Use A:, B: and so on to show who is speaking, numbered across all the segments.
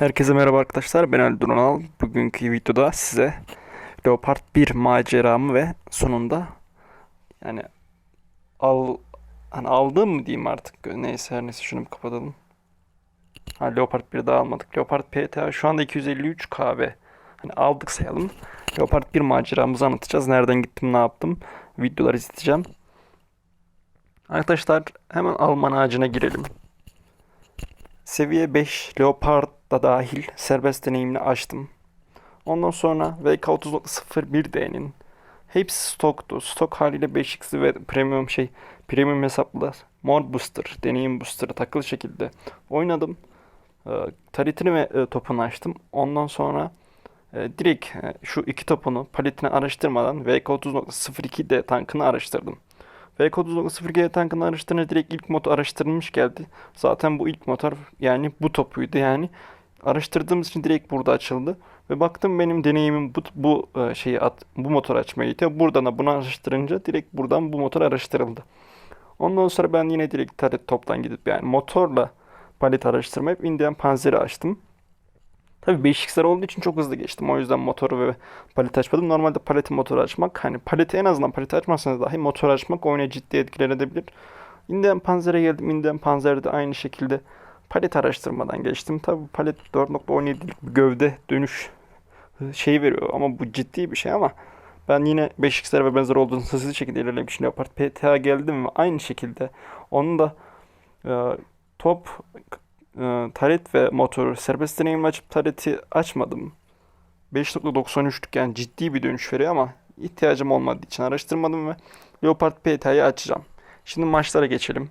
A: Herkese merhaba arkadaşlar. Ben Ali Duranal. Bugünkü videoda size Leopard 1 maceramı ve sonunda yani al hani aldığım mı diyeyim artık. Neyse her neyse şunu kapatalım. Ha Leopard 1 daha almadık. Leopard PTA şu anda 253 KB. Hani aldık sayalım. Leopard 1 maceramızı anlatacağız. Nereden gittim, ne yaptım. Videolar izleteceğim. Arkadaşlar hemen Alman ağacına girelim. Seviye 5 Leopard da dahil serbest deneyimini açtım. Ondan sonra VK30.01D'nin hepsi stoktu. Stok haliyle 5x'i ve premium şey premium hesaplı More Booster, deneyim booster'ı takılı şekilde oynadım. E, taritini ve e, topunu açtım. Ondan sonra e, direkt e, şu iki topunu paletini araştırmadan VK30.02D tankını araştırdım. VK30.02D tankını araştırınca direkt ilk motor araştırılmış geldi. Zaten bu ilk motor yani bu topuydu yani. Araştırdığımız için direkt burada açıldı. Ve baktım benim deneyimim bu, bu e, şeyi at, bu motor açmaya itiyor. Buradan da bunu araştırınca direkt buradan bu motor araştırıldı. Ondan sonra ben yine direkt toptan gidip yani motorla palet araştırmayıp Indian Panzer'i açtım. Tabii 5x'ler olduğu için çok hızlı geçtim. O yüzden motoru ve paleti açmadım. Normalde paleti motoru açmak hani paleti en azından paleti açmazsanız dahi motor açmak oyuna ciddi etkiler edebilir. Indian Panzer'e geldim. Indian Panzer'de aynı şekilde palet araştırmadan geçtim. Tabii palet 4.17'lik bir gövde dönüş şeyi veriyor ama bu ciddi bir şey ama ben yine 5x'ler ve benzer olduğunu hızlı şekilde ilerlemiş Leopard PTA geldim ve aynı şekilde onun da e, top e, taret ve motor serbest deneyimle açıp tareti açmadım. 5.93'lük yani ciddi bir dönüş veriyor ama ihtiyacım olmadığı için araştırmadım ve Leopard PTA'yı açacağım. Şimdi maçlara geçelim.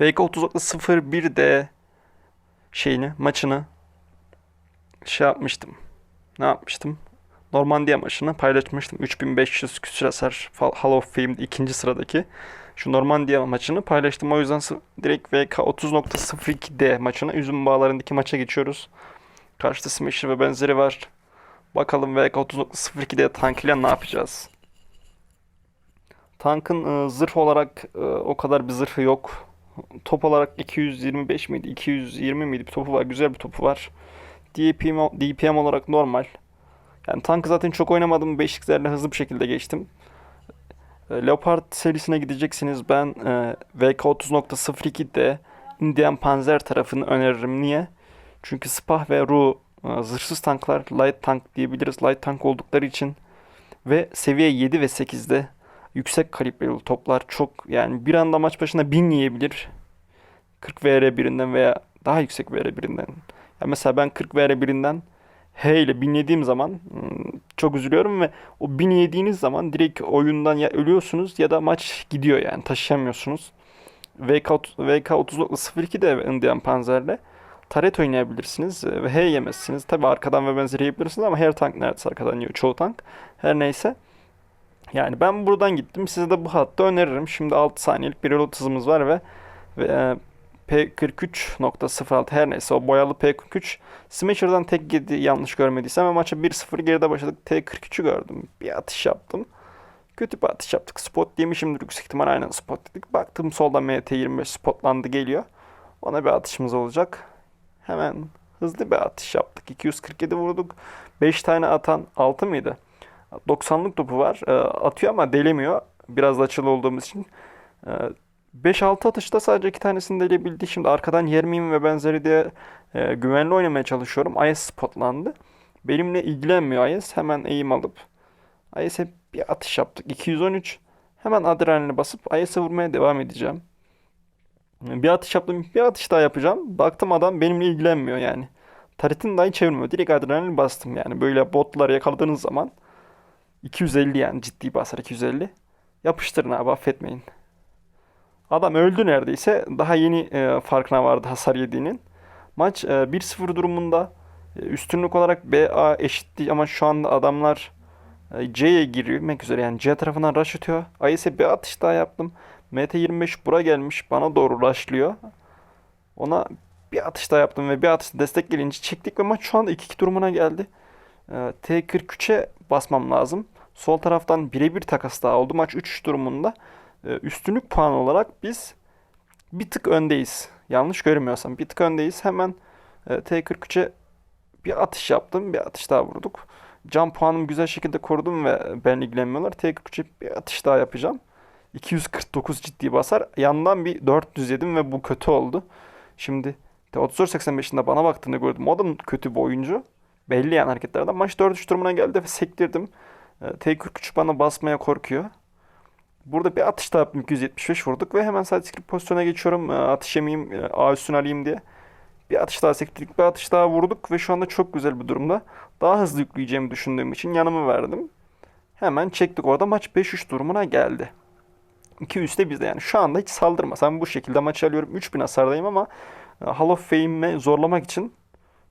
A: VK30.01D şeyini, maçını şey yapmıştım. Ne yapmıştım? Normandiya maçını paylaşmıştım. 3500 küsur hasar Hall of Fame'de ikinci sıradaki. Şu Normandiya maçını paylaştım. O yüzden direkt VK30.02D maçına üzüm bağlarındaki maça geçiyoruz. Karşıda Smasher ve benzeri var. Bakalım VK30.02D tank ile ne yapacağız? Tankın e, zırh olarak e, o kadar bir zırhı yok. Top olarak 225 miydi? 220 miydi? Bir topu var. Güzel bir topu var. DPM, DPM olarak normal. Yani tankı zaten çok oynamadım. 5x'lerle hızlı bir şekilde geçtim. E, Leopard serisine gideceksiniz. Ben e, VK30.02'de Indian Panzer tarafını öneririm. Niye? Çünkü Spah ve Ru e, zırhsız tanklar light tank diyebiliriz. Light tank oldukları için ve seviye 7 ve 8'de yüksek kalibreli toplar çok yani bir anda maç başına 1000 yiyebilir. 40 VR birinden veya daha yüksek VR birinden. Ya mesela ben 40 VR birinden H ile 1000 yediğim zaman hmm, çok üzülüyorum ve o 1000 yediğiniz zaman direkt oyundan ya ölüyorsunuz ya da maç gidiyor yani taşıyamıyorsunuz. VK, VK 30.02 de Indian Panzer'le taret oynayabilirsiniz ve H yemezsiniz. Tabi arkadan ve benzeri yiyebilirsiniz ama her tank neredeyse arkadan yiyor çoğu tank. Her neyse. Yani ben buradan gittim. Size de bu hatta öneririm. Şimdi 6 saniyelik bir reload hızımız var ve, ve e, P43.06 her neyse o boyalı P43 Smasher'dan tek yedi yanlış görmediysem ve maça 1-0 geride başladık. T43'ü gördüm. Bir atış yaptım. Kötü bir atış yaptık. Spot yemişimdir yüksek ihtimal aynen spot dedik. Baktım solda MT25 spotlandı geliyor. Ona bir atışımız olacak. Hemen hızlı bir atış yaptık. 247 vurduk. 5 tane atan 6 mıydı? 90'lık topu var. E, atıyor ama delemiyor. Biraz açılı olduğumuz için. E, 5-6 atışta sadece 2 tanesini delebildi. Şimdi arkadan yer miyim ve benzeri diye e, güvenli oynamaya çalışıyorum. Ayes spotlandı. Benimle ilgilenmiyor Ayes. Hemen eğim alıp Ayes'e bir atış yaptık. 213. Hemen adrenalini basıp Ayes'e vurmaya devam edeceğim. Bir atış yaptım. Bir atış daha yapacağım. Baktım adam benimle ilgilenmiyor yani. Taretini dahi çevirmiyor. Direkt adrenalin bastım yani. Böyle botlar yakaladığınız zaman 250 yani ciddi basar 250. Yapıştırın abi affetmeyin. Adam öldü neredeyse. Daha yeni e, farkına vardı hasar yediğinin. Maç e, 1-0 durumunda e, üstünlük olarak BA eşitti ama şu anda adamlar e, C'ye girmek üzere yani C tarafından rush atıyor. Ayes'e bir atış daha yaptım. MT25 bura gelmiş bana doğru rushlıyor. Ona bir atış daha yaptım ve bir atış destek gelince çektik ve maç şu anda 2-2 durumuna geldi. E, T43'e basmam lazım. Sol taraftan birebir takas daha oldu. Maç 3 durumunda. E, üstünlük puanı olarak biz bir tık öndeyiz. Yanlış görmüyorsam bir tık öndeyiz. Hemen E, T43'e bir atış yaptım. Bir atış daha vurduk. Can puanımı güzel şekilde korudum ve ben ilgilenmiyorlar. T43'e bir atış daha yapacağım. 249 ciddi basar. Yandan bir 400 yedim ve bu kötü oldu. Şimdi T34-85'inde bana baktığını gördüm. O da kötü bir oyuncu. Belli yani hareketlerden. Maç 4-3 durumuna geldi ve sektirdim. E, T43 bana basmaya korkuyor. Burada bir atış daha yaptım. 275 vurduk ve hemen side script pozisyona geçiyorum. E, Atış yemeyeyim, e, A üstüne alayım diye. Bir atış daha sektirdik, bir atış daha vurduk ve şu anda çok güzel bir durumda. Daha hızlı yükleyeceğimi düşündüğüm için yanımı verdim. Hemen çektik orada maç 5-3 durumuna geldi. 2 üstte bizde yani. Şu anda hiç saldırmasam bu şekilde maçı alıyorum. 3000 hasardayım ama e, Hall of Fame'e zorlamak için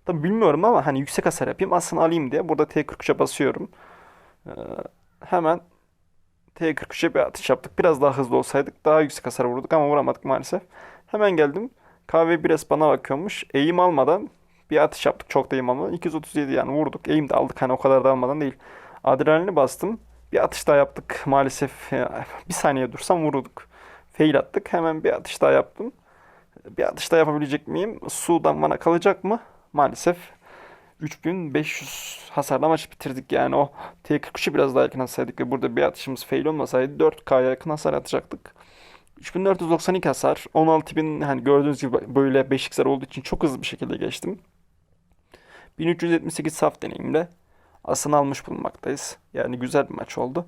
A: tabi bilmiyorum ama hani yüksek hasar yapayım aslında alayım diye burada T43'e basıyorum. E, hemen T43'e bir atış yaptık. Biraz daha hızlı olsaydık daha yüksek hasar vurduk ama vuramadık maalesef. Hemen geldim. Kahve biraz bana bakıyormuş. Eğim almadan bir atış yaptık. Çok da eğim almadan. 237 yani vurduk. Eğim de aldık. Hani o kadar da almadan değil. Adrenalini bastım. Bir atış daha yaptık. Maalesef bir saniye dursam vururduk. Fail attık. Hemen bir atış daha yaptım. Bir atış daha yapabilecek miyim? Sudan bana kalacak mı? Maalesef 3500 hasarla maçı bitirdik yani o T43'ü biraz daha yakın atsaydık ve burada bir atışımız fail olmasaydı 4K'ya yakın hasar atacaktık. 3492 hasar, 16000 hani gördüğünüz gibi böyle 5x'ler olduğu için çok hızlı bir şekilde geçtim. 1378 saf deneyimle asını almış bulunmaktayız. Yani güzel bir maç oldu.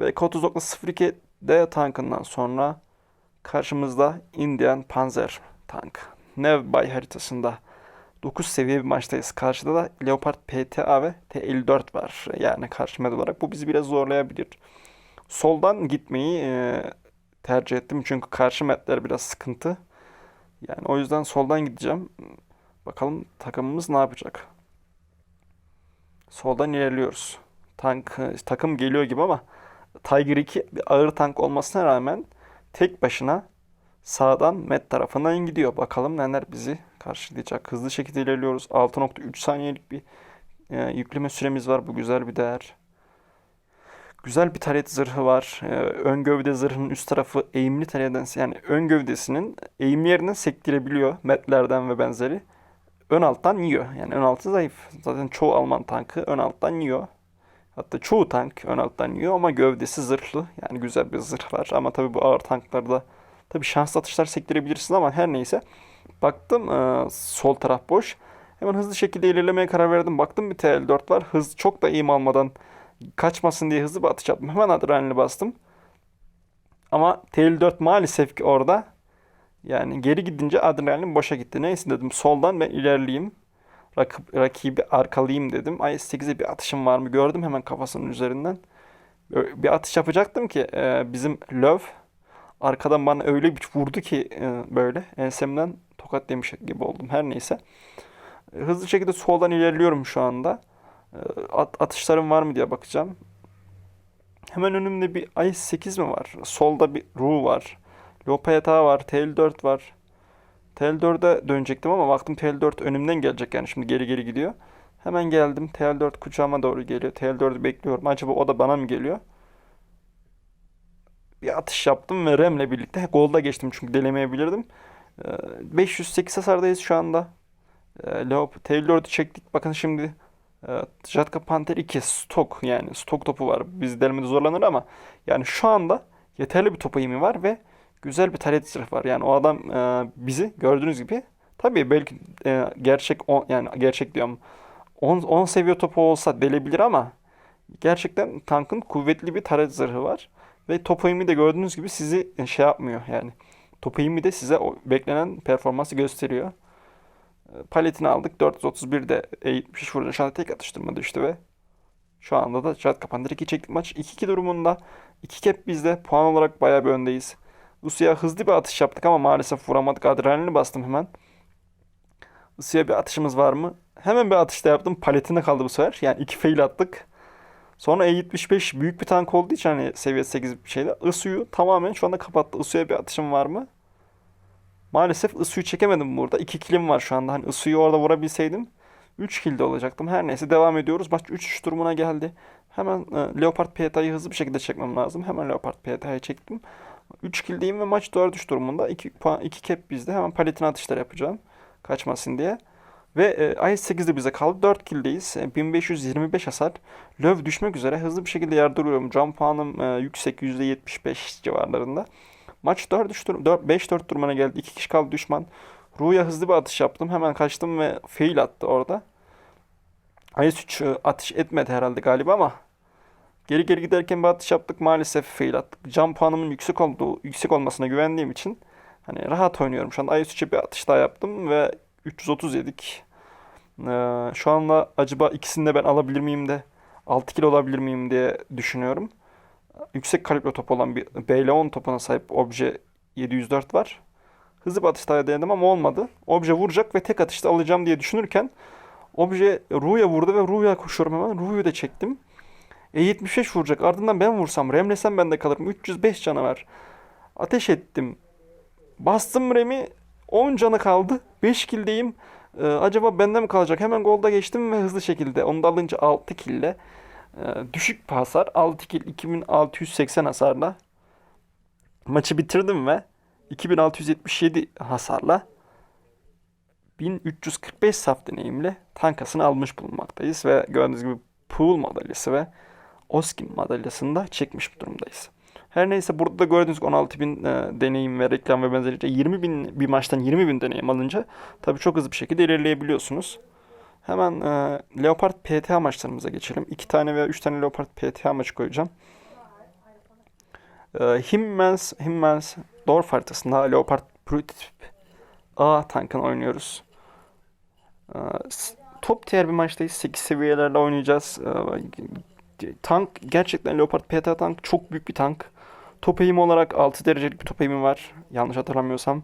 A: Ve K30.02'de tankından sonra karşımızda Indian Panzer tank. Nevbay haritasında 9 seviye bir maçtayız. Karşıda da Leopard PTA ve T54 var. Yani karşı med olarak bu bizi biraz zorlayabilir. Soldan gitmeyi e, tercih ettim. Çünkü karşı metler biraz sıkıntı. Yani o yüzden soldan gideceğim. Bakalım takımımız ne yapacak. Soldan ilerliyoruz. Tank takım geliyor gibi ama Tiger 2 bir ağır tank olmasına rağmen tek başına sağdan met tarafından gidiyor. Bakalım neler bizi karşılayacak. Hızlı şekilde ilerliyoruz. 6.3 saniyelik bir e, yükleme süremiz var. Bu güzel bir değer. Güzel bir taret zırhı var. E, ön gövde zırhının üst tarafı eğimli tareden yani ön gövdesinin eğimli yerinden sektirebiliyor metlerden ve benzeri. Ön alttan yiyor. Yani ön altı zayıf. Zaten çoğu Alman tankı ön alttan yiyor. Hatta çoğu tank ön alttan yiyor ama gövdesi zırhlı. Yani güzel bir zırh var. Ama tabii bu ağır tanklarda tabii şanslı atışlar sektirebilirsin ama her neyse. Baktım e, sol taraf boş. Hemen hızlı şekilde ilerlemeye karar verdim. Baktım bir TL4 var. Hız çok da eğim almadan kaçmasın diye hızlı bir atış yaptım. Hemen adrenalini bastım. Ama TL4 maalesef ki orada yani geri gidince adrenalin boşa gitti. Neyse dedim soldan ben ilerleyeyim. Rakip, rakibi arkalayayım dedim. IS-8'e bir atışım var mı gördüm hemen kafasının üzerinden. Bir atış yapacaktım ki e, bizim Love arkadan bana öyle bir vurdu ki e, böyle ensemden tokat demiş gibi oldum. Her neyse. E, hızlı şekilde soldan ilerliyorum şu anda. E, at, atışlarım var mı diye bakacağım. Hemen önümde bir IS-8 mi var? Solda bir Ru var. Lopeta var. TL4 var. TL4'e dönecektim ama baktım TL4 önümden gelecek yani şimdi geri geri gidiyor. Hemen geldim. TL4 kucağıma doğru geliyor. TL4'ü bekliyorum. Acaba o da bana mı geliyor? Bir atış yaptım ve Rem'le birlikte golda geçtim çünkü delemeyebilirdim. 508 hasardayız şu anda. Leop TL4'ü çektik. Bakın şimdi Jatka Panther 2 stok yani stok topu var. Biz delemede zorlanır ama yani şu anda yeterli bir top eğimi var ve güzel bir taret zırh var. Yani o adam e, bizi gördüğünüz gibi tabii belki e, gerçek on, yani gerçek diyorum 10, 10 seviye topu olsa delebilir ama gerçekten tankın kuvvetli bir taret zırhı var. Ve top eğimi de gördüğünüz gibi sizi şey yapmıyor yani. Top eğimi de size beklenen performansı gösteriyor. Paletini aldık. 431 de E70 vurdu. Şu anda tek atıştırma düştü ve şu anda da Jad kapandı. 2 çektik maç. 2-2 durumunda. 2 kep bizde. Puan olarak bayağı bir öndeyiz. Rusya'ya hızlı bir atış yaptık ama maalesef vuramadık. Adrenalini bastım hemen. Rusya'ya bir atışımız var mı? Hemen bir atışta yaptım. Paletinde kaldı bu sefer. Yani iki fail attık. Sonra E75 büyük bir tank olduğu için hani seviye 8 bir şeyde Isu'yu tamamen şu anda kapattı. Isu'ya bir atışım var mı? Maalesef Isu'yu çekemedim burada. 2 kilim var şu anda. Hani Isu'yu orada vurabilseydim 3 kilde olacaktım. Her neyse devam ediyoruz. Maç 3-3 durumuna geldi. Hemen e, Leopard PT'yi hızlı bir şekilde çekmem lazım. Hemen Leopard PT'yi çektim. 3 kildeyim ve maç 4-3 durumunda. 2 puan 2 cap bizde. Hemen paletine atışlar yapacağım. Kaçmasın diye. Ve e, IS-8 de bize kaldı. 4 kill'deyiz. E, 1525 hasar. Löv düşmek üzere. Hızlı bir şekilde yardırıyorum. Can puanım e, yüksek. %75 civarlarında. Maç 4 5-4 durumuna geldi. 2 kişi kaldı düşman. Ru'ya hızlı bir atış yaptım. Hemen kaçtım ve fail attı orada. IS-3 e, atış etmedi herhalde galiba ama geri geri giderken bir atış yaptık. Maalesef fail attık. Can puanımın yüksek olduğu, yüksek olmasına güvendiğim için hani rahat oynuyorum. Şu an IS-3'e bir atış daha yaptım ve 330 yedik. Ee, şu anda acaba ikisini de ben alabilir miyim de 6 kilo olabilir miyim diye düşünüyorum. Yüksek kalibre top olan bir BL10 topuna sahip obje 704 var. Hızlı bir atış daha denedim ama olmadı. Obje vuracak ve tek atışta alacağım diye düşünürken obje Ru'ya vurdu ve Ru'ya koşuyorum hemen. Ru'yu da çektim. E75 vuracak. Ardından ben vursam, remlesem ben de kalırım. 305 canavar. Ateş ettim. Bastım remi. 10 canı kaldı. 5 killdeyim. Ee, acaba bende mi kalacak? Hemen golda geçtim ve hızlı şekilde. Onu da alınca 6 kille. Ee, düşük bir hasar. 6 kill 2680 hasarla. Maçı bitirdim ve 2677 hasarla 1345 saf deneyimle tankasını almış bulunmaktayız ve gördüğünüz gibi Pool madalyası ve Oskin madalyasını da çekmiş durumdayız. Her neyse burada da gördüğünüz gibi 16.000 e, deneyim ve reklam ve benzeri 20.000 bir maçtan 20.000 deneyim alınca tabii çok hızlı bir şekilde ilerleyebiliyorsunuz. Hemen e, Leopard PTA maçlarımıza geçelim. 2 tane veya 3 tane Leopard PTA maçı koyacağım. E, Himmels, Himmels Dorf haritasında Leopard Prototip A tankını oynuyoruz. E, top tier bir maçtayız. 8 seviyelerle oynayacağız. E, tank gerçekten Leopard PTA tank çok büyük bir tank. Top eğimi olarak 6 derecelik bir top eğimi var. Yanlış hatırlamıyorsam.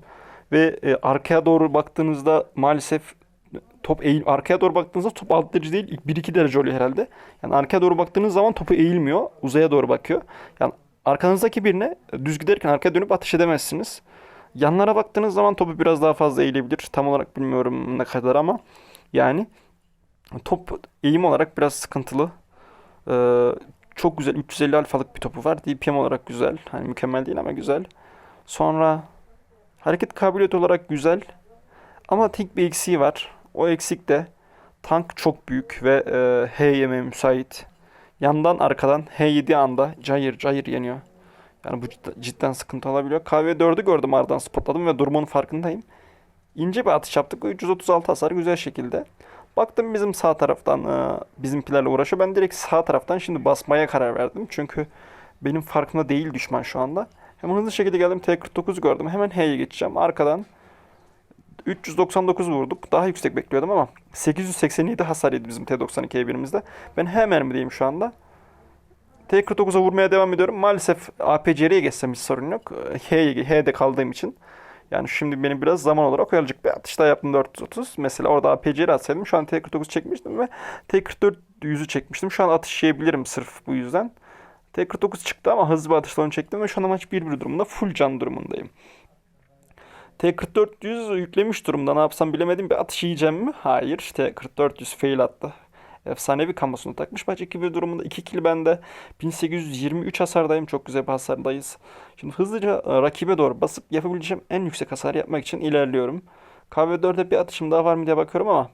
A: Ve e, arkaya doğru baktığınızda maalesef top eğil arkaya doğru baktığınızda top 6 derece değil 1-2 derece oluyor herhalde. Yani arkaya doğru baktığınız zaman topu eğilmiyor. Uzaya doğru bakıyor. Yani arkanızdaki birine düz giderken arkaya dönüp atış edemezsiniz. Yanlara baktığınız zaman topu biraz daha fazla eğilebilir. Tam olarak bilmiyorum ne kadar ama yani top eğim olarak biraz sıkıntılı. Ee, çok güzel 350 alfalık bir topu var. DPM olarak güzel. Hani mükemmel değil ama güzel. Sonra hareket kabiliyeti olarak güzel. Ama tek bir eksiği var. O eksik de tank çok büyük ve e, H yemeye müsait. Yandan arkadan H yediği anda cayır cayır yeniyor. Yani bu cidden, sıkıntı olabiliyor. KV4'ü gördüm aradan spotladım ve durumun farkındayım. İnce bir atış yaptık ve 336 hasar güzel şekilde. Baktım bizim sağ taraftan e, bizimkilerle uğraşıyor. Ben direkt sağ taraftan şimdi basmaya karar verdim. Çünkü benim farkında değil düşman şu anda. Hemen hızlı şekilde geldim T49 gördüm. Hemen H'ye geçeceğim. Arkadan 399 vurduk. Daha yüksek bekliyordum ama 887 hasar yedi bizim T92 birimizde. Ben H mermideyim şu anda. T49'a vurmaya devam ediyorum. Maalesef APCR'ye geçsem hiç sorun yok. H'ye, H'de kaldığım için. Yani şimdi benim biraz zaman olarak oyalayacak bir atış daha yaptım 430. Mesela orada APCR atsaydım şu an T49 çekmiştim ve T44 yüzü çekmiştim. Şu an atış yiyebilirim sırf bu yüzden. T49 çıktı ama hızlı bir atışla onu çektim ve şu an maç 1-1 durumunda full can durumundayım. T4400 yüklemiş durumda. Ne yapsam bilemedim. Bir atış yiyeceğim mi? Hayır. T4400 fail attı. Efsanevi kamusunu takmış. Maç 2-1 durumunda 2 kill bende. 1823 hasardayım. Çok güzel bir hasardayız. Şimdi hızlıca e, rakibe doğru basıp yapabileceğim en yüksek hasar yapmak için ilerliyorum. KV4'e bir atışım daha var mı diye bakıyorum ama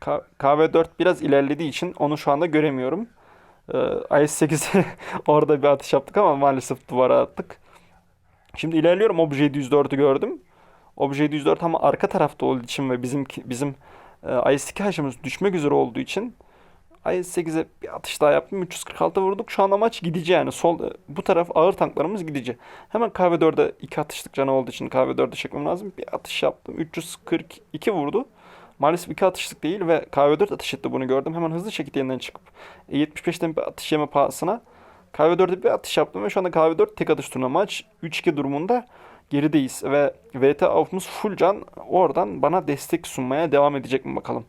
A: K- KV4 biraz ilerlediği için onu şu anda göremiyorum. Ee, IS-8'e orada bir atış yaptık ama maalesef duvara attık. Şimdi ilerliyorum. Obje 704'ü gördüm. Obje 704 ama arka tarafta olduğu için ve bizim bizim e, IS-2 haşımız düşmek üzere olduğu için IS-8'e bir atış daha yaptım. 346 vurduk. Şu anda maç gidici yani. Sol bu taraf ağır tanklarımız gidici. Hemen KV4'e iki atışlık canı olduğu için KV4'e çekmem lazım. Bir atış yaptım. 342 vurdu. Maalesef iki atışlık değil ve KV4 atış etti bunu gördüm. Hemen hızlı şekilde yeniden çıkıp E75'ten bir atış yeme pahasına KV4'e bir atış yaptım ve şu anda KV4 tek atış turuna maç 3-2 durumunda gerideyiz ve VT avımız full can oradan bana destek sunmaya devam edecek mi bakalım.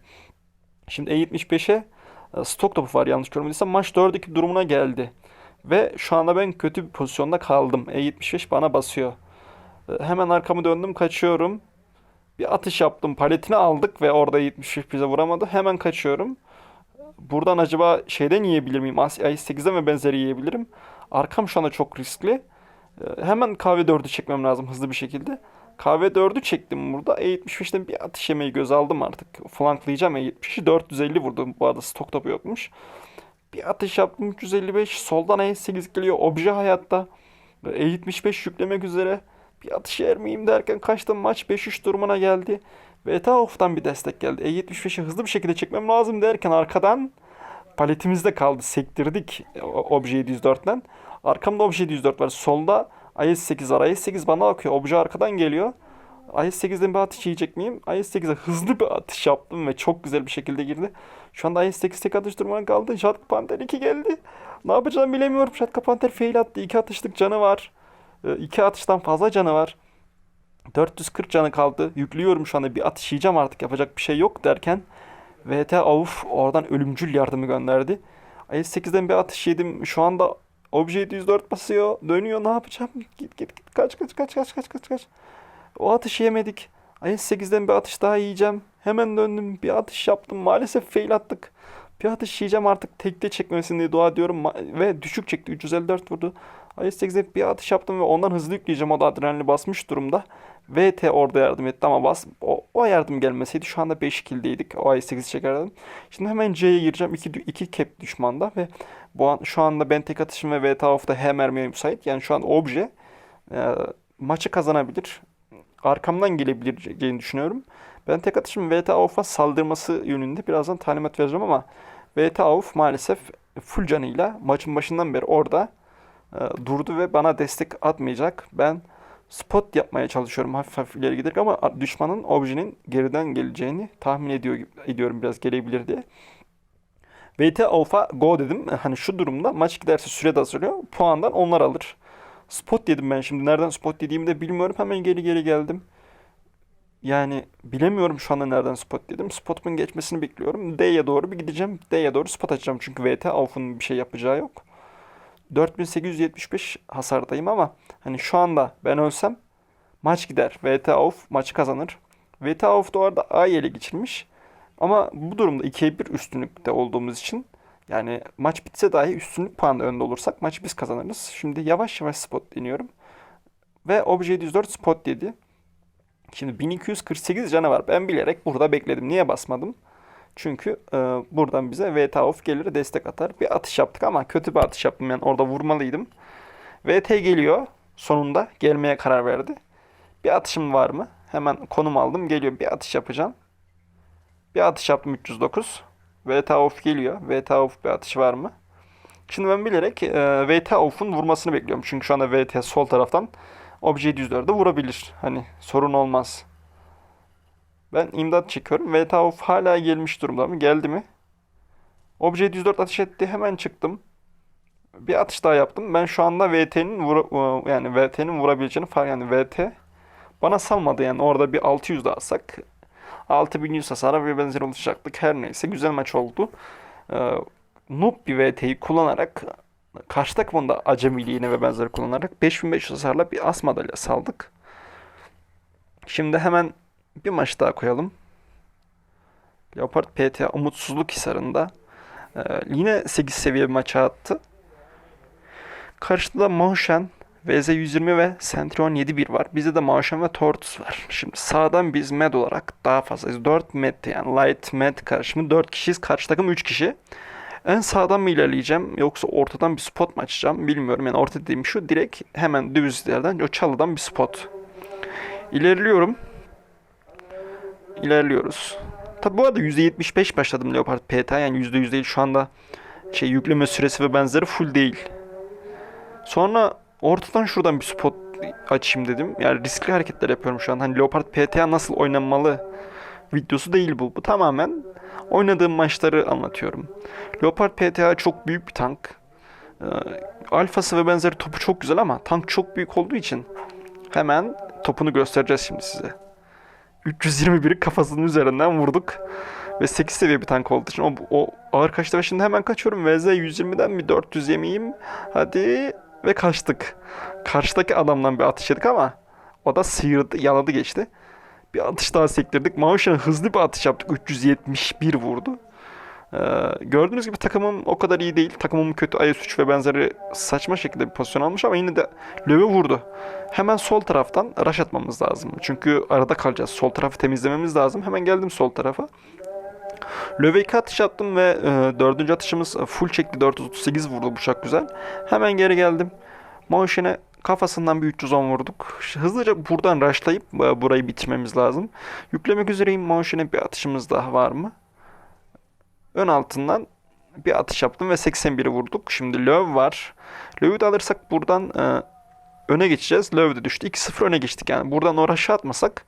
A: Şimdi E75'e e, stok topu var yanlış görmediysem maç 4-2 durumuna geldi. Ve şu anda ben kötü bir pozisyonda kaldım. E75 bana basıyor. E, Hemen arkamı döndüm kaçıyorum. Bir atış yaptım paletini aldık ve orada 75 bize vuramadı. Hemen kaçıyorum. Buradan acaba şeyden yiyebilir miyim? i8'den ve benzeri yiyebilirim. Arkam şu anda çok riskli. Ee, Hemen KV4'ü çekmem lazım hızlı bir şekilde. KV4'ü çektim burada. E75'ten bir atış yemeyi göz aldım artık. Flanklayacağım E70'i. 450 vurdum. Bu arada stok topu yokmuş. Bir atış yaptım 355. Soldan E8 geliyor. Obje hayatta. E75 yüklemek üzere. Bir atış yer miyim derken kaçtım. Maç 5-3 durumuna geldi. Ve off'tan bir destek geldi. E75'i hızlı bir şekilde çekmem lazım derken arkadan paletimizde kaldı. Sektirdik Obje 704'ten. Arkamda Obje 704 var. Solda IS-8 var. IS-8 bana akıyor. Obje arkadan geliyor. IS-8'den bir atış yiyecek miyim? IS-8'e hızlı bir atış yaptım ve çok güzel bir şekilde girdi. Şu anda IS-8 tek atış durumuna kaldı. Jatka Panther 2 geldi. Ne yapacağımı bilemiyorum. Jatka Panther fail attı. 2 atışlık canı var. 2 atıştan fazla canı var. 440 canı kaldı. Yüklüyorum şu anda bir atış yiyeceğim artık yapacak bir şey yok derken VT Avuf oradan ölümcül yardımı gönderdi. IS-8'den bir atış yedim. Şu anda Obje 704 basıyor. Dönüyor ne yapacağım? Git git git kaç kaç kaç kaç kaç kaç kaç. O atışı yemedik. IS-8'den bir atış daha yiyeceğim. Hemen döndüm. Bir atış yaptım. Maalesef fail attık. Bir atış yiyeceğim artık tekte çekmesin diye dua ediyorum. Ve düşük çekti. 354 vurdu. IS-8'e bir atış yaptım ve ondan hızlı yükleyeceğim. O da adrenalini basmış durumda. VT orada yardım etti ama bas o, o yardım gelmeseydi şu anda 5 killdeydik. O IS-8 çekerdim. Şimdi hemen C'ye gireceğim. 2 2 cap düşmanda ve bu an, şu anda ben tek atışım ve VT off'ta H mermiye müsait. Yani şu an obje e, maçı kazanabilir. Arkamdan gelebileceğini düşünüyorum. Ben tek atışım VT off'a saldırması yönünde birazdan talimat vereceğim ama VT off maalesef full canıyla maçın başından beri orada e, durdu ve bana destek atmayacak. Ben spot yapmaya çalışıyorum hafif hafif ileri giderek ama düşmanın objenin geriden geleceğini tahmin ediyor ediyorum biraz gelebilir diye. VT Alpha go dedim. Hani şu durumda maç giderse süre de azalıyor. Puandan onlar alır. Spot dedim ben şimdi. Nereden spot dediğimi de bilmiyorum. Hemen geri geri geldim. Yani bilemiyorum şu anda nereden spot dedim. Spotumun geçmesini bekliyorum. D'ye doğru bir gideceğim. D'ye doğru spot açacağım. Çünkü VT Alpha'nın bir şey yapacağı yok. 4875 hasardayım ama hani şu anda ben ölsem maç gider. VT Off maçı kazanır. VT Off da orada A ele geçirmiş. Ama bu durumda 2'ye 1 üstünlükte olduğumuz için yani maç bitse dahi üstünlük puanla önde olursak maçı biz kazanırız. Şimdi yavaş yavaş spot deniyorum. Ve Obje 704 spot dedi. Şimdi 1248 canı var. Ben bilerek burada bekledim. Niye basmadım? Çünkü e, buradan bize VT off gelir destek atar. Bir atış yaptık ama kötü bir atış yaptım. Yani orada vurmalıydım. VT geliyor. Sonunda gelmeye karar verdi. Bir atışım var mı? Hemen konum aldım. Geliyor. Bir atış yapacağım. Bir atış yaptım 309. VT off geliyor. VT off bir atış var mı? Şimdi ben bilerek e, VT off'un vurmasını bekliyorum. Çünkü şu anda VT sol taraftan Obje 704'de vurabilir. Hani sorun olmaz. Ben imdat çekiyorum. VT off hala gelmiş durumda mı? Geldi mi? Obje 704 ateş etti. Hemen çıktım. Bir atış daha yaptım. Ben şu anda VT'nin vura, yani VT'nin vurabileceğini fark yani VT bana salmadı yani orada bir 600 daha atsak 6100 hasara ve benzer oluşacaktık. Her neyse güzel maç oldu. Ee, noob bir VT'yi kullanarak karşı takımın da acemiliğine ve benzeri kullanarak 5500 hasarla bir as madalya saldık. Şimdi hemen bir maç daha koyalım. Leopard PTA umutsuzluk hisarında ee, yine 8 seviye bir maça attı. Karşıda Motion, VZ120 ve Centurion 7.1 var. Bizde de Motion ve Tortoise var. Şimdi sağdan biz med olarak daha fazlayız. 4 med yani light med karışımı 4 kişiyiz. Karşı takım 3 kişi. En sağdan mı ilerleyeceğim yoksa ortadan bir spot mu açacağım bilmiyorum. Yani orta dediğim şu direkt hemen düz yerden o çalıdan bir spot. İlerliyorum. İlerliyoruz. Tabi bu arada %75 başladım Leopard PTA yani %100 değil şu anda şey yükleme süresi ve benzeri full değil. Sonra ortadan şuradan bir spot açayım dedim. Yani riskli hareketler yapıyorum şu an. Hani Leopard PTA nasıl oynanmalı videosu değil bu. Bu tamamen oynadığım maçları anlatıyorum. Leopard PTA çok büyük bir tank. Ee, alfası ve benzeri topu çok güzel ama tank çok büyük olduğu için hemen topunu göstereceğiz şimdi size. 321'i kafasının üzerinden vurduk. Ve 8 seviye bir tank olduğu için o, o ağır kaçtı ve şimdi hemen kaçıyorum. VZ 120'den bir 400 yemeyeyim. Hadi ve kaçtık. Karşıdaki adamdan bir atış yedik ama o da sıyırdı, yaladı geçti. Bir atış daha sektirdik. Mavşan'a hızlı bir atış yaptık. 371 vurdu. Ee, gördüğünüz gibi takımım o kadar iyi değil. Takımım kötü. IS-3 ve benzeri saçma şekilde bir pozisyon almış ama yine de Löw'e vurdu. Hemen sol taraftan rush atmamız lazım. Çünkü arada kalacağız. Sol tarafı temizlememiz lazım. Hemen geldim sol tarafa. Löw'e iki atış attım ve e, dördüncü atışımız full çekti. 438 vurdu bıçak güzel. Hemen geri geldim. Motion'e kafasından bir 310 vurduk. Hızlıca buradan rushlayıp e, burayı bitirmemiz lazım. Yüklemek üzereyim. Motion'e bir atışımız daha var mı? Ön altından bir atış yaptım ve 81'i vurduk. Şimdi Löw var. Löv'ü de alırsak buradan e, öne geçeceğiz. Löw de düştü. 2-0 öne geçtik yani. Buradan o rush'ı atmasak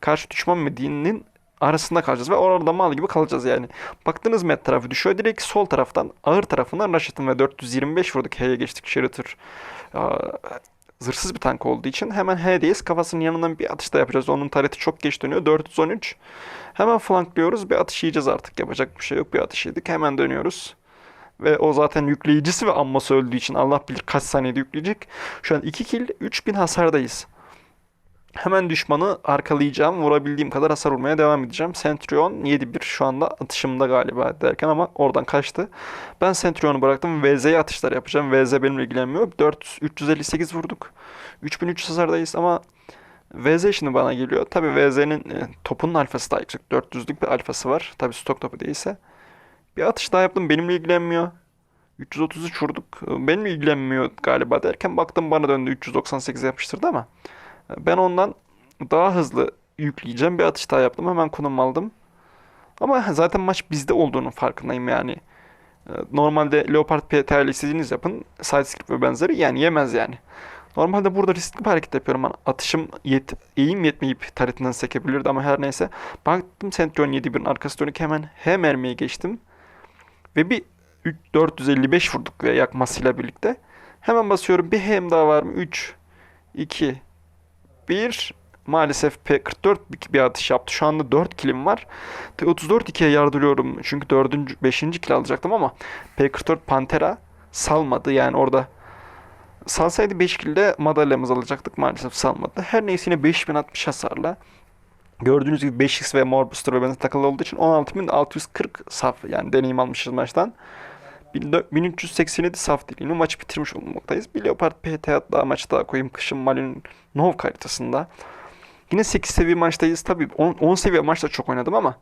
A: karşı düşman Medine'nin arasında kalacağız ve orada mal gibi kalacağız yani. Baktınız met tarafı düşüyor. Direkt sol taraftan ağır tarafından attım ve 425 vurduk. H'ye geçtik. Sherator zırhsız bir tank olduğu için hemen H'deyiz. Kafasının yanından bir atış da yapacağız. Onun tareti çok geç dönüyor. 413. Hemen flanklıyoruz. Bir atış yiyeceğiz artık. Yapacak bir şey yok. Bir atış yedik. Hemen dönüyoruz. Ve o zaten yükleyicisi ve amması öldüğü için Allah bilir kaç saniyede yükleyecek. Şu an 2 kill 3000 hasardayız. Hemen düşmanı arkalayacağım. Vurabildiğim kadar hasar vurmaya devam edeceğim. Centurion 7-1 şu anda atışımda galiba derken ama oradan kaçtı. Ben Centurion'u bıraktım. VZ'ye atışlar yapacağım. VZ benimle ilgilenmiyor. 4 358 vurduk. 3300 hasardayız ama VZ şimdi bana geliyor. Tabi VZ'nin e, topunun alfası daha yüksek. 400'lük bir alfası var. Tabi stok topu değilse. Bir atış daha yaptım. Benimle ilgilenmiyor. 333 vurduk. Benimle ilgilenmiyor galiba derken baktım bana döndü 398 yapıştırdı ama ben ondan daha hızlı yükleyeceğim. Bir atış daha yaptım. Hemen konum aldım. Ama zaten maç bizde olduğunu farkındayım yani. Ee, normalde Leopard PTL istediğiniz yapın. Sideskip ve benzeri yani yemez yani. Normalde burada riskli bir hareket yapıyorum. Yani atışım yet eğim yetmeyip taretinden sekebilirdi ama her neyse. Baktım Centurion 7-1'in arkası dönük hemen H mermiye geçtim. Ve bir 455 vurduk ve yakmasıyla birlikte. Hemen basıyorum. Bir hem daha var mı? 3, 2, 1. Maalesef P44 bir atış yaptı. Şu anda 4 kilim var. T34 2'ye yardırıyorum. Çünkü 4. 5. kill alacaktım ama P44 Pantera salmadı. Yani orada salsaydı 5 kilde madalyamızı alacaktık. Maalesef salmadı. Her neyse yine 5060 hasarla Gördüğünüz gibi 5x ve More Booster ve takılı olduğu için 16640 saf yani deneyim almışız maçtan. 1387 saf diliyle maçı bitirmiş olmaktayız. Bir Leopard PT daha maçı daha koyayım. Kışın Malin Nov haritasında. Yine 8 seviye maçtayız. Tabii 10, 10 seviye maçta çok oynadım ama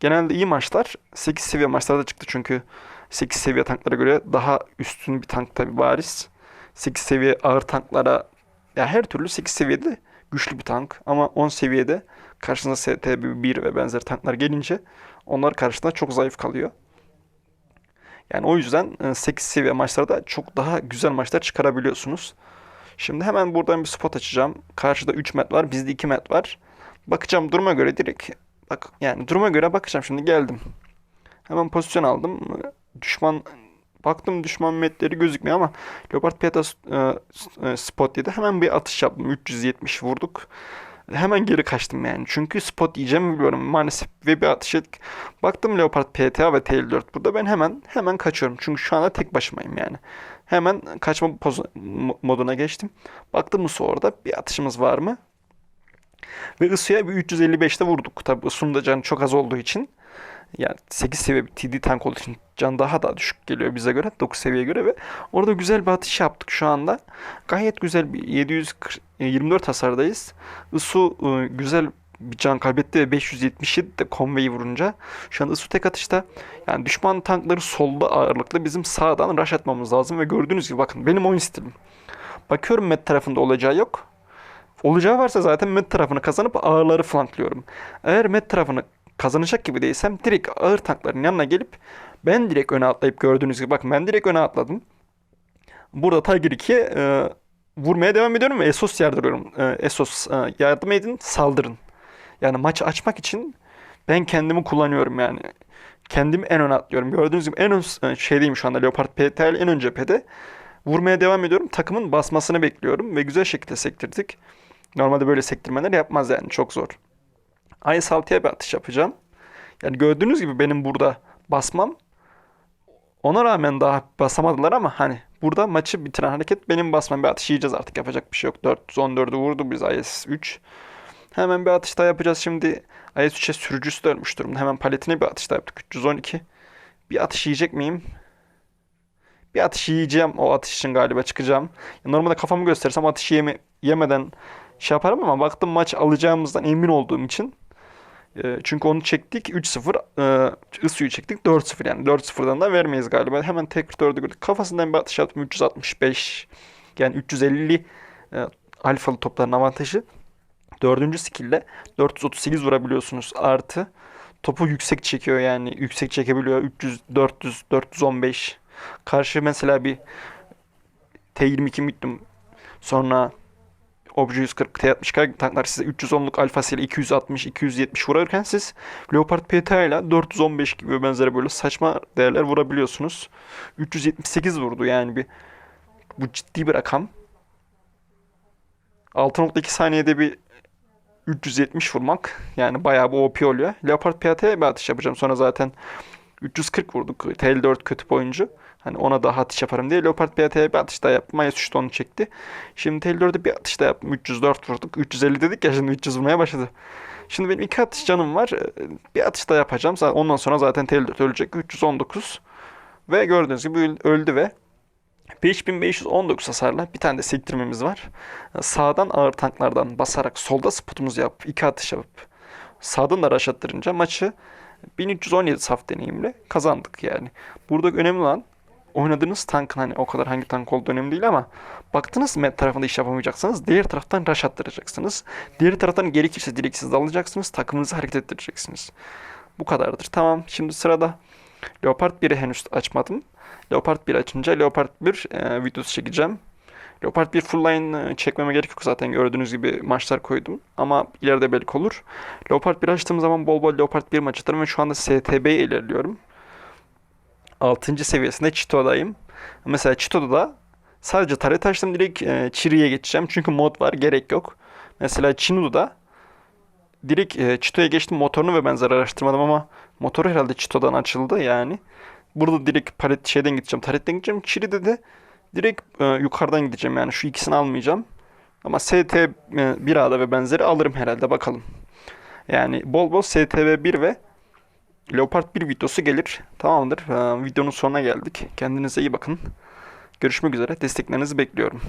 A: genelde iyi maçlar 8 seviye maçlarda çıktı. Çünkü 8 seviye tanklara göre daha üstün bir tank tabii bariz. 8 seviye ağır tanklara ya her türlü 8 seviyede güçlü bir tank ama 10 seviyede karşısında ST1 ve benzer tanklar gelince onlar karşısında çok zayıf kalıyor. Yani o yüzden 8 e, seviye maçlarda çok daha güzel maçlar çıkarabiliyorsunuz. Şimdi hemen buradan bir spot açacağım. Karşıda 3 met var. Bizde 2 met var. Bakacağım duruma göre direkt. Bak yani duruma göre bakacağım. Şimdi geldim. Hemen pozisyon aldım. Düşman baktım düşman metleri gözükmüyor ama Leopard Peta e, e, spot yedi. Hemen bir atış yaptım. 370 vurduk hemen geri kaçtım yani. Çünkü spot yiyeceğimi biliyorum. Maalesef ve bir atış ettik. Baktım Leopard PTA ve TL4 burada. Ben hemen hemen kaçıyorum. Çünkü şu anda tek başımayım yani. Hemen kaçma moduna geçtim. Baktım Isu orada. Bir atışımız var mı? Ve Isu'ya bir 355'te vurduk. Tabi Isu'nun da canı çok az olduğu için. Yani 8 seviye bir TD tank olduğu için can daha da düşük geliyor bize göre. 9 seviyeye göre ve orada güzel bir atış yaptık şu anda. Gayet güzel bir 724 hasardayız. Isu e, güzel bir can kaybetti ve 577 de konveyi vurunca. Şu an Isu tek atışta. Yani düşman tankları solda ağırlıklı bizim sağdan rush atmamız lazım ve gördüğünüz gibi bakın benim oyun stilim. Bakıyorum met tarafında olacağı yok. Olacağı varsa zaten met tarafını kazanıp ağırları flanklıyorum. Eğer met tarafını kazanacak gibi değilsem direkt ağır tankların yanına gelip ben direkt öne atlayıp gördüğünüz gibi bakın ben direkt öne atladım. Burada Tiger 2'ye e, vurmaya devam ediyorum ve Esos yardırıyorum. E, Esos e, yardım edin saldırın. Yani maçı açmak için ben kendimi kullanıyorum yani. Kendimi en öne atlıyorum. Gördüğünüz gibi en ön e, şeydeyim şu anda Leopard PTL en ön cephede. Vurmaya devam ediyorum. Takımın basmasını bekliyorum ve güzel şekilde sektirdik. Normalde böyle sektirmeler yapmaz yani çok zor. IS-6'ya bir atış yapacağım. Yani gördüğünüz gibi benim burada basmam ona rağmen daha basamadılar ama hani burada maçı bitiren hareket benim basmam. Bir atış yiyeceğiz artık yapacak bir şey yok. 414'ü vurdu biz IS-3. Hemen bir atış daha yapacağız şimdi. IS-3'e sürücüsü de ölmüş durumda. Hemen paletine bir atış daha yaptık. 312. Bir atış yiyecek miyim? Bir atış yiyeceğim. O atış için galiba çıkacağım. Normalde kafamı göstersem atış yeme yemeden şey yaparım ama baktım maç alacağımızdan emin olduğum için. E, çünkü onu çektik 3-0. E, Isu'yu çektik 4-0 yani. 4-0'dan da vermeyiz galiba. Hemen tekrar 4'ü gördük. Kafasından bir atış attım 365. Yani 350 e, alfalı topların avantajı. Dördüncü skill'de 438 vurabiliyorsunuz artı. Topu yüksek çekiyor yani. Yüksek çekebiliyor. 300, 400, 415. Karşı mesela bir T22 Middim sonra Obje 140 T60K tanklar size 310'luk alfasıyla 260 270 vurarken siz Leopard PTA ile 415 gibi benzeri böyle saçma değerler vurabiliyorsunuz. 378 vurdu yani bir bu ciddi bir rakam. 6.2 saniyede bir 370 vurmak yani bayağı bir OP oluyor. Leopard PAT'ye bir atış yapacağım. Sonra zaten 340 vurduk. TL4 kötü bir. Hani ona daha atış yaparım diye Leopard PAT'ye bir atış daha yaptım. Mayas 3'te onu çekti. Şimdi TL4'e bir atış daha yaptım. 304 vurduk. 350 dedik ya şimdi 300 vurmaya başladı. Şimdi benim iki atış canım var. Ee, Bir atış daha yapacağım. Ondan sonra zaten TL4 ölecek. 319. Ve gördüğünüz gibi öl- öldü ve 5519 hasarla bir tane de sektirmemiz var. Sağdan ağır tanklardan basarak solda spotumuzu yapıp iki atış yapıp sağdan da rush attırınca maçı 1317 saf deneyimle kazandık yani. Burada önemli olan oynadığınız tankın hani o kadar hangi tank olduğu önemli değil ama baktınız met tarafında iş yapamayacaksanız diğer taraftan rush attıracaksınız. Diğer taraftan gerekirse direksiz dalacaksınız. Takımınızı hareket ettireceksiniz. Bu kadardır. Tamam. Şimdi sırada Leopard 1'i henüz açmadım. Leopard 1 açınca Leopard 1 e, videosu çekeceğim. Leopard 1 full line e, çekmeme gerek yok zaten gördüğünüz gibi maçlar koydum. Ama ileride belki olur. Leopard 1 açtığım zaman bol bol Leopard 1 maç atarım ve şu anda STB'ye ilerliyorum. 6. seviyesinde Çito'dayım. Mesela Çito'da da sadece taret açtım direkt e, Chiri'ye geçeceğim. Çünkü mod var gerek yok. Mesela Chinu'da direkt e, Çito'ya geçtim motorunu ve benzer araştırmadım ama motoru herhalde Çito'dan açıldı yani. Burada direkt palet şeyden gideceğim. Taretten gideceğim. Çiri'de de direkt e, yukarıdan gideceğim. Yani şu ikisini almayacağım. Ama ST e, 1A'da ve benzeri alırım herhalde bakalım. Yani bol bol STV 1 ve Leopard 1 videosu gelir. Tamamdır. E, videonun sonuna geldik. Kendinize iyi bakın. Görüşmek üzere. Desteklerinizi bekliyorum.